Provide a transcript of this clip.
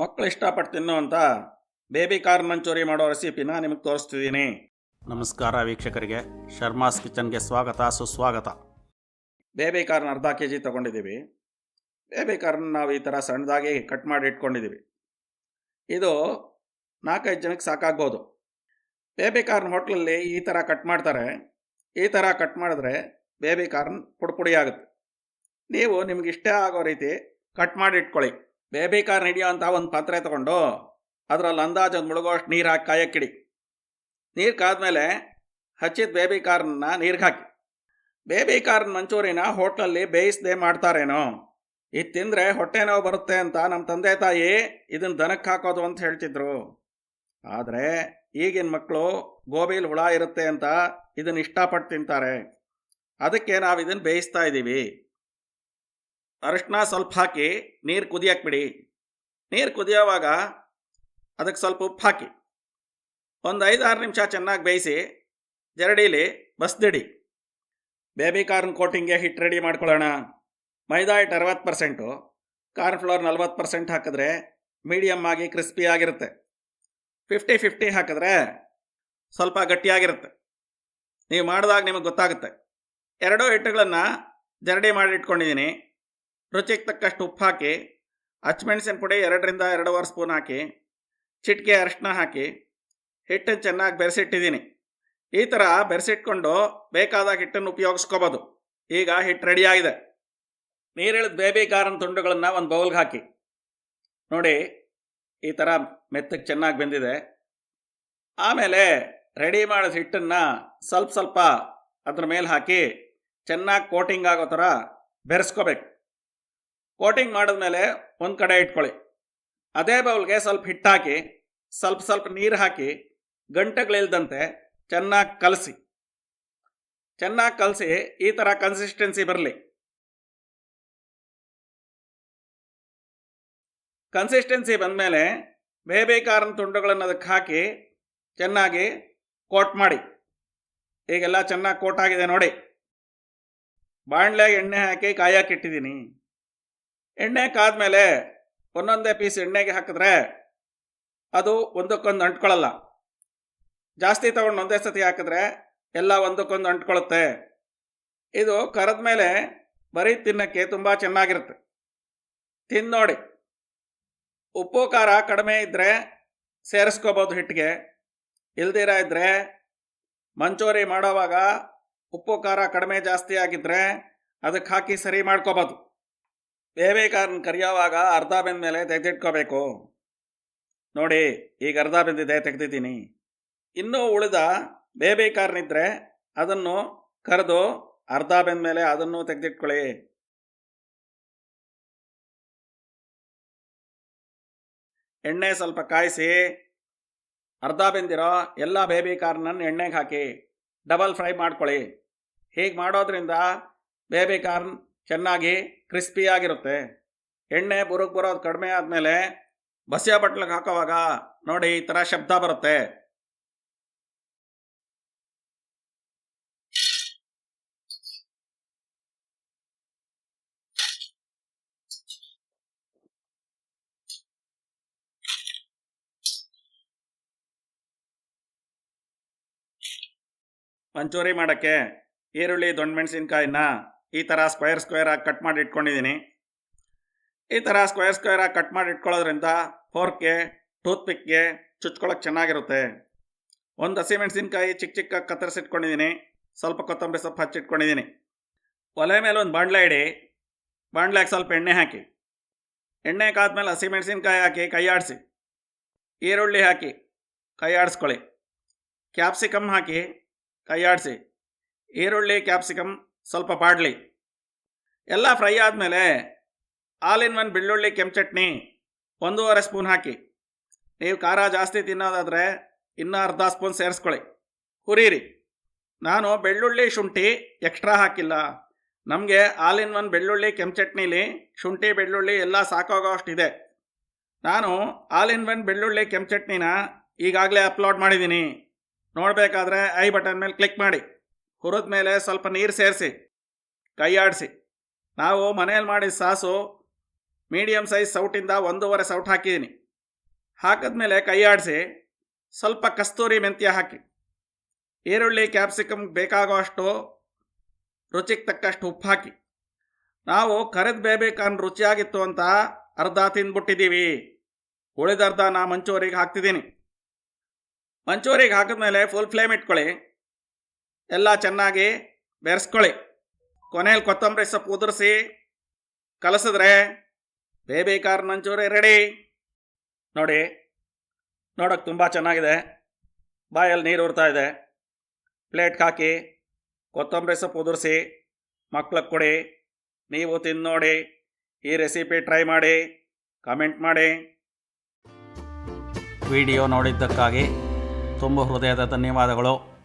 ಮಕ್ಕಳು ಇಷ್ಟಪಟ್ಟು ತಿನ್ನುವಂಥ ಬೇಬಿ ಕಾರ್ನ್ ಮಂಚೂರಿ ಮಾಡೋ ರೆಸಿಪಿನ ನಿಮಗೆ ತೋರಿಸ್ತಿದ್ದೀನಿ. ನಮಸ್ಕಾರ ವೀಕ್ಷಕರಿಗೆ. ಶರ್ಮಾಸ್ ಕಿಚನ್ಗೆ ಸ್ವಾಗತ ಸುಸ್ವಾಗತ. ಬೇಬಿ ಕಾರ್ನ್ ಅರ್ಧ ಕೆ ಜಿ ತೊಗೊಂಡಿದ್ದೀವಿ. ಬೇಬಿ ಕಾರ್ನ್ ನಾವು ಈ ಥರ ಸಣ್ಣದಾಗಿ ಕಟ್ ಮಾಡಿ ಇಟ್ಕೊಂಡಿದ್ದೀವಿ. ಇದು ನಾಲ್ಕೈದು ಜನಕ್ಕೆ ಸಾಕಾಗ್ಬೋದು. ಬೇಬಿ ಕಾರ್ನ್ ಹೋಟ್ಲಲ್ಲಿ ಈ ಥರ ಕಟ್ ಮಾಡ್ತಾರೆ. ಈ ಥರ ಕಟ್ ಮಾಡಿದ್ರೆ ಬೇಬಿ ಕಾರ್ನ್ ಪುಡಿ ಪುಡಿ ಆಗುತ್ತೆ. ನೀವು ನಿಮ್ಗೆ ಇಷ್ಟ ಆಗೋ ರೀತಿ ಕಟ್ ಮಾಡಿ ಇಟ್ಕೊಳ್ಳಿ. ಬೇಬಿ ಹಿಡಿಯೋ ಅಂತ ಒಂದು ಪಾತ್ರೆ ತಗೊಂಡು ಅದರಲ್ಲಿ ಅಂದಾಜು ಒಂದು ಮುಳುಗೋಷ್ಟು ನೀರು ಹಾಕಿ ಕಾಯಕ್ಕಿಡಿ. ನೀರು ಕಾದ್ಮೇಲೆ ಹಚ್ಚಿದ ಬೇಬಿ ಕಾರ್ನ ನೀರಿಗೆ ಹಾಕಿ. ಬೇಬಿ ಕಾರ್ನ್ ಮಂಚೂರಿನ ಹೋಟ್ಲಲ್ಲಿ ಬೇಯಿಸ್ದೆ ಮಾಡ್ತಾರೇನೋ? ಇದು ತಿಂದರೆ ಹೊಟ್ಟೆ ನೋವು ಬರುತ್ತೆ ಅಂತ ನಮ್ಮ ತಂದೆ ತಾಯಿ ಇದನ್ನು ದನಕ್ಕೆ ಹಾಕೋದು ಅಂತ ಹೇಳ್ತಿದ್ರು. ಆದರೆ ಈಗಿನ ಮಕ್ಕಳು ಗೋಬಿಲಿ ಹುಳ ಇರುತ್ತೆ ಅಂತ ಇದನ್ನು ಇಷ್ಟಪಟ್ಟು ತಿಂತಾರೆ. ಅದಕ್ಕೆ ನಾವು ಇದನ್ನು ಬೇಯಿಸ್ತಾ ಇದ್ದೀವಿ ಅರಿಶಿನ ಸ್ವಲ್ಪ ಹಾಕಿ, ನೀರು ಕುದಿಯಕ್ಕೆ ಬಿಡಿ ನೀರು ಕುದಿಯೋವಾಗ ಅದಕ್ಕೆ ಸ್ವಲ್ಪ ಉಪ್ಪು ಹಾಕಿ. ಒಂದು ಐದಾರು ನಿಮಿಷ ಚೆನ್ನಾಗಿ ಬೇಯಿಸಿ, ಜರಡೀಲಿ ಬಸ್ದಿಡಿ. ಬೇಬಿ ಕಾರ್ನ್ ಕೋಟಿಂಗ್ಗೆ ಹಿಟ್ಟು ರೆಡಿ ಮಾಡ್ಕೊಳ್ಳೋಣ. ಮೈದಾ ಹಿಟ್ಟು ಅರವತ್ತು ಪರ್ಸೆಂಟು, ಕಾರ್ನ್ ಫ್ಲೋರ್ ನಲ್ವತ್ತು ಪರ್ಸೆಂಟ್ ಹಾಕಿದ್ರೆ ಮೀಡಿಯಮ್ ಆಗಿ ಕ್ರಿಸ್ಪಿ ಆಗಿರುತ್ತೆ. ಫಿಫ್ಟಿ ಫಿಫ್ಟಿ ಹಾಕಿದ್ರೆ ಸ್ವಲ್ಪ ಗಟ್ಟಿಯಾಗಿರುತ್ತೆ. ನೀವು ಮಾಡಿದಾಗ ನಿಮಗೆ ಗೊತ್ತಾಗುತ್ತೆ. ಎರಡೂ ಹಿಟ್ಟುಗಳನ್ನು ಜರಡಿ ಮಾಡಿ ಇಟ್ಕೊಂಡಿದ್ದೀನಿ. ರುಚಿಗೆ ತಕ್ಕಷ್ಟು ಉಪ್ಪು ಹಾಕಿ ಹಚ್ಮೆಣಸಿನ ಪುಡಿ ಎರಡರಿಂದ ಎರಡೂವರೆ ಸ್ಪೂನ್ ಹಾಕಿ, ಚಿಟಿಕೆ ಅರಿಶಿನ ಹಾಕಿ, ಹಿಟ್ಟನ್ನು ಚೆನ್ನಾಗಿ ಬೆರೆಸಿಟ್ಟಿದ್ದೀನಿ. ಈ ಥರ ಬೆರೆಸಿಟ್ಕೊಂಡು ಬೇಕಾದಾಗ ಹಿಟ್ಟನ್ನು ಉಪಯೋಗಿಸ್ಕೋಬೋದು. ಈಗ ಹಿಟ್ಟು ರೆಡಿಯಾಗಿದೆ ನೀರಿಳಿದ ಬೇಬಿ ಕಾರನ್ ತುಂಡುಗಳನ್ನು ಒಂದು ಬೌಲ್ಗೆ ಹಾಕಿ. ನೋಡಿ, ಈ ಥರ ಮೆತ್ತಗೆ ಚೆನ್ನಾಗಿ ಬೆಂದಿದೆ. ಆಮೇಲೆ ರೆಡಿ ಮಾಡಿದ ಹಿಟ್ಟನ್ನು ಸ್ವಲ್ಪ ಸ್ವಲ್ಪ ಅದ್ರ ಮೇಲೆ ಹಾಕಿ ಚೆನ್ನಾಗಿ ಕೋಟಿಂಗ್ ಆಗೋ ಥರ ಬೆರೆಸ್ಕೋಬೇಕು. ಕೋಟಿಂಗ್ ಮಾಡಿದ್ಮೇಲೆ ಒಂದು ಕಡೆ ಇಟ್ಕೊಳ್ಳಿ. ಅದೇ ಬೌಲ್ಗೆ ಸ್ವಲ್ಪ ಹಿಟ್ಟಾಕಿ, ಸ್ವಲ್ಪ ಸ್ವಲ್ಪ ನೀರು ಹಾಕಿ, ಗಂಟೆಗಳಿಲ್ದಂತೆ ಚೆನ್ನಾಗಿ ಕಲಸಿ. ಚೆನ್ನಾಗಿ ಕಲಸಿ ಈ ಥರ ಕನ್ಸಿಸ್ಟೆನ್ಸಿ ಬರಲಿ. ಕನ್ಸಿಸ್ಟೆನ್ಸಿ ಬಂದಮೇಲೆ ಬೇಬಿ ಕಾರ್ನ್ ತುಂಡುಗಳನ್ನು ಅದಕ್ಕೆ ಹಾಕಿ ಚೆನ್ನಾಗಿ ಕೋಟ್ ಮಾಡಿ. ಈಗೆಲ್ಲ ಚೆನ್ನಾಗಿ ಕೋಟ್ ಆಗಿದೆ ನೋಡಿ. ಬಾಣಲೆಗೆ ಎಣ್ಣೆ ಹಾಕಿ ಕಾಯಕ್ಕಿಟ್ಟಿದ್ದೀನಿ ಎಣ್ಣೆ ಕಾದ್ಮೇಲೆ ಒಂದೊಂದೇ ಪೀಸ್ ಎಣ್ಣೆಗೆ ಹಾಕಿದ್ರೆ ಅದು ಒಂದಕ್ಕೊಂದು ಅಂಟ್ಕೊಳ್ಳಲ್ಲ ಜಾಸ್ತಿ ತಗೊಂಡು ಒಂದೇ ಸತಿ ಹಾಕಿದ್ರೆ ಎಲ್ಲ ಒಂದಕ್ಕೊಂದು ಅಂಟ್ಕೊಳ್ಳುತ್ತೆ ಇದು ಕರೆದ ಮೇಲೆ ಬರೀ ತಿನ್ನಕ್ಕೆ ತುಂಬ ಚೆನ್ನಾಗಿರುತ್ತೆ. ತಿಂದು ನೋಡಿ. ಉಪ್ಪು, ಖಾರ ಕಡಿಮೆ ಇದ್ದರೆ ಸೇರಿಸ್ಕೋಬೋದು ಹಿಟ್ಟಿಗೆ ಇಲ್ದಿರ ಇದ್ದರೆ ಮಂಚೂರಿ ಮಾಡೋವಾಗ ಉಪ್ಪು, ಖಾರ ಕಡಿಮೆ ಜಾಸ್ತಿ ಆಗಿದ್ದರೆ ಅದಕ್ಕೆ ಹಾಕಿ ಸರಿ ಮಾಡ್ಕೋಬೋದು. ಬೇಬಿ ಕರೆಯೋವಾಗ ಅರ್ಧ ಬೆಂದ ಮೇಲೆ ತೆಗೆದಿಟ್ಕೋಬೇಕು. ನೋಡಿ, ಈಗ ಅರ್ಧ ಬೆಂದಿದೆ, ತೆಗೆದಿದ್ದೀನಿ. ಇನ್ನೂ ಉಳಿದ ಬೇಬೇಕಾರನಿದ್ರೆ ಅದನ್ನು ಕರೆದು ಅರ್ಧ ಬೆಂದ ಮೇಲೆ ಅದನ್ನು ತೆಗೆದಿಟ್ಕೊಳ್ಳಿ. ಎಣ್ಣೆ ಸ್ವಲ್ಪ ಕಾಯಿಸಿ, ಅರ್ಧ ಬೆಂದಿರೋ ಎಲ್ಲ ಬೇಬಿ ಕಾರ್ನನ್ನು ಎಣ್ಣೆಗೆ ಹಾಕಿ, ಡಬಲ್ ಫ್ರೈ ಮಾಡ್ಕೊಳ್ಳಿ. ಹೀಗೆ ಮಾಡೋದ್ರಿಂದ ಬೇಬಿ ಕಾರ್ನ್ ಚೆನ್ನಾಗಿ ಕ್ರಿಸ್ಪಿಯಾಗಿರುತ್ತೆ. ಎಣ್ಣೆ ಬುರುಕ್ ಬರೋದು ಕಡಿಮೆ ಆದಮೇಲೆ ಬಸಿಯ ಬಟ್ಲಿಗೆ ಹಾಕೋವಾಗ ನೋಡಿ ಈ ಥರ ಶಬ್ದ ಬರುತ್ತೆ. ಪಂಚೂರಿ ಮಾಡೋಕ್ಕೆ ಈರುಳ್ಳಿ ದೊಣ್ಣಮೆಣಸಿನ್ಕಾಯಿನ ಈ ಥರ ಸ್ಕ್ವೇರ್ ಸ್ಕ್ವೇರ್ ಆಗಿ ಕಟ್ ಮಾಡಿ ಇಟ್ಕೊಂಡಿದ್ದೀನಿ. ಈ ಥರ ಸ್ಕ್ವೇರ್ ಸ್ಕ್ವೇರ್ ಆಗಿ ಕಟ್ ಮಾಡಿ ಇಟ್ಕೊಳ್ಳೋದ್ರಿಂದ ಫೋರ್ಕ್ಗೆ ಟೂತ್ ಪಿಕ್ಗೆ ಚುಚ್ಕೊಳ್ಳೋಕೆ ಚೆನ್ನಾಗಿರುತ್ತೆ. ಒಂದು ಹಸಿಮೆಣಸಿನ್ಕಾಯಿ ಚಿಕ್ಕ ಚಿಕ್ಕ ಕತ್ತರಿಸಿಟ್ಕೊಂಡಿದ್ದೀನಿ. ಸ್ವಲ್ಪ ಕೊತ್ತಂಬರಿ ಸೊಪ್ಪು ಹಚ್ಚಿಟ್ಕೊಂಡಿದ್ದೀನಿ. ಒಲೆ ಮೇಲೆ ಒಂದು ಬಾಣಲೆ ಇಡಿ. ಬಾಣಲೆಗೆ ಸ್ವಲ್ಪ ಎಣ್ಣೆ ಹಾಕಿ. ಎಣ್ಣೆ ಕಾದ್ಮೇಲೆ ಹಸಿಮೆಣಸಿನ್ಕಾಯಿ ಹಾಕಿ, ಕೈ ಆಡಿಸಿ. ಈರುಳ್ಳಿ ಹಾಕಿ, ಕೈ ಆಡಿಸ್ಕೊಳ್ಳಿ. ಕ್ಯಾಪ್ಸಿಕಮ್ ಹಾಕಿ, ಕೈ ಆಡಿಸಿ. ಈರುಳ್ಳಿ ಕ್ಯಾಪ್ಸಿಕಮ್ ಸ್ವಲ್ಪ ಬಾಡಲಿ. ಎಲ್ಲ ಫ್ರೈ ಆದಮೇಲೆ ಆಲ್ ಇನ್ ಒನ್ ಬೆಳ್ಳುಳ್ಳಿ, ಕೆಂಪು ಚಟ್ನಿ, ಒಂದೂವರೆ ಸ್ಪೂನ್ ಹಾಕಿ. ನೀವು ಖಾರ ಜಾಸ್ತಿ ತಿನ್ನೋದಾದರೆ ಇನ್ನೂ ಅರ್ಧ ಸ್ಪೂನ್ ಸೇರಿಸ್ಕೊಳ್ಳಿ. ಹುರಿರಿ ನಾನು ಬೆಳ್ಳುಳ್ಳಿ ಶುಂಠಿ ಎಕ್ಸ್ಟ್ರಾ ಹಾಕಿಲ್ಲ. ನಮಗೆ ಆಲ್ ಇನ್ ಒನ್ ಬೆಳ್ಳುಳ್ಳಿ, ಕೆಂಪು ಚಟ್ನಿಲಿ ಶುಂಠಿ, ಬೆಳ್ಳುಳ್ಳಿ ಎಲ್ಲ ಸಾಕಾಗೋ ಅಷ್ಟಿದೆ ನಾನು ಆಲ್ ಇನ್ ಒನ್ ಬೆಳ್ಳುಳ್ಳಿ, ಕೆಂಪು ಚಟ್ನಿನ ಈಗಾಗಲೇ ಅಪ್ಲೋಡ್ ಮಾಡಿದ್ದೀನಿ. ನೋಡಬೇಕಾದ್ರೆ ಐ ಬಟನ್ ಮೇಲೆ ಕ್ಲಿಕ್ ಮಾಡಿ. ಹುರಿದ ಮೇಲೆ ಸ್ವಲ್ಪ ನೀರು ಸೇರಿಸಿ ಕೈ ಆಡಿಸಿ ನಾವು ಮನೆಯಲ್ಲಿ ಮಾಡಿದ ಸಾಸು ಮೀಡಿಯಮ್ ಸೈಜ್ ಸೌಟಿಂದ ಒಂದೂವರೆ ಸೌಟ್ ಹಾಕಿದ್ದೀನಿ ಹಾಕಿದ್ಮೇಲೆ ಕೈ ಆಡಿಸಿ ಸ್ವಲ್ಪ ಕಸ್ತೂರಿ ಮೆಂತ್ಯ ಹಾಕಿ. ಈರುಳ್ಳಿ ಕ್ಯಾಪ್ಸಿಕಮ್ ಬೇಕಾಗುವಷ್ಟು, ರುಚಿಗೆ ತಕ್ಕಷ್ಟು ಉಪ್ಪು ಹಾಕಿ. ನಾವು ಕರೆದ ಬೇಬೇಕಾನ್ ರುಚಿಯಾಗಿತ್ತು ಅಂತ ಅರ್ಧ ತಿಂದ್ಬಿಟ್ಟಿದ್ದೀವಿ ಉಳಿದ ಅರ್ಧ ನಾ ಮಂಚೂರಿಗೆ ಹಾಕ್ತಿದ್ದೀನಿ ಮಂಚೂರಿಗೆ ಹಾಕಿದ್ಮೇಲೆ ಫುಲ್ ಫ್ಲೇಮ್ ಇಟ್ಕೊಳ್ಳಿ. ಎಲ್ಲ ಚೆನ್ನಾಗಿ ಬೆರೆಸ್ಕೊಳ್ಳಿ. ಕೊನೆಯಲ್ಲಿ ಕೊತ್ತಂಬರಿ ಸೊಪ್ಪು ಉದುರಿಸಿ, ಕಲಸಿದ್ರೆ ಬೇಬಿ ಕಾರ್ ರೆಡಿ ನೋಡಿ, ನೋಡೋಕೆ ತುಂಬ ಚೆನ್ನಾಗಿದೆ. ಬಾಯಲ್ಲಿ ನೀರು ಉರ್ತಾ ಇದೆ. ಪ್ಲೇಟ್ಗೆ ಹಾಕಿ, ಕೊತ್ತಂಬರಿ ಸೊಪ್ಪು ಉದುರಿಸಿ, ಮಕ್ಳಿಗೆ ಕೊಡಿ. ನೀವು ತಿಂದು ನೋಡಿ ಈ ರೆಸಿಪಿ ಟ್ರೈ ಮಾಡಿ, ಕಮೆಂಟ್ ಮಾಡಿ. ವಿಡಿಯೋ ನೋಡಿದ್ದಕ್ಕಾಗಿ ತುಂಬ ಹೃದಯದ ಧನ್ಯವಾದಗಳು.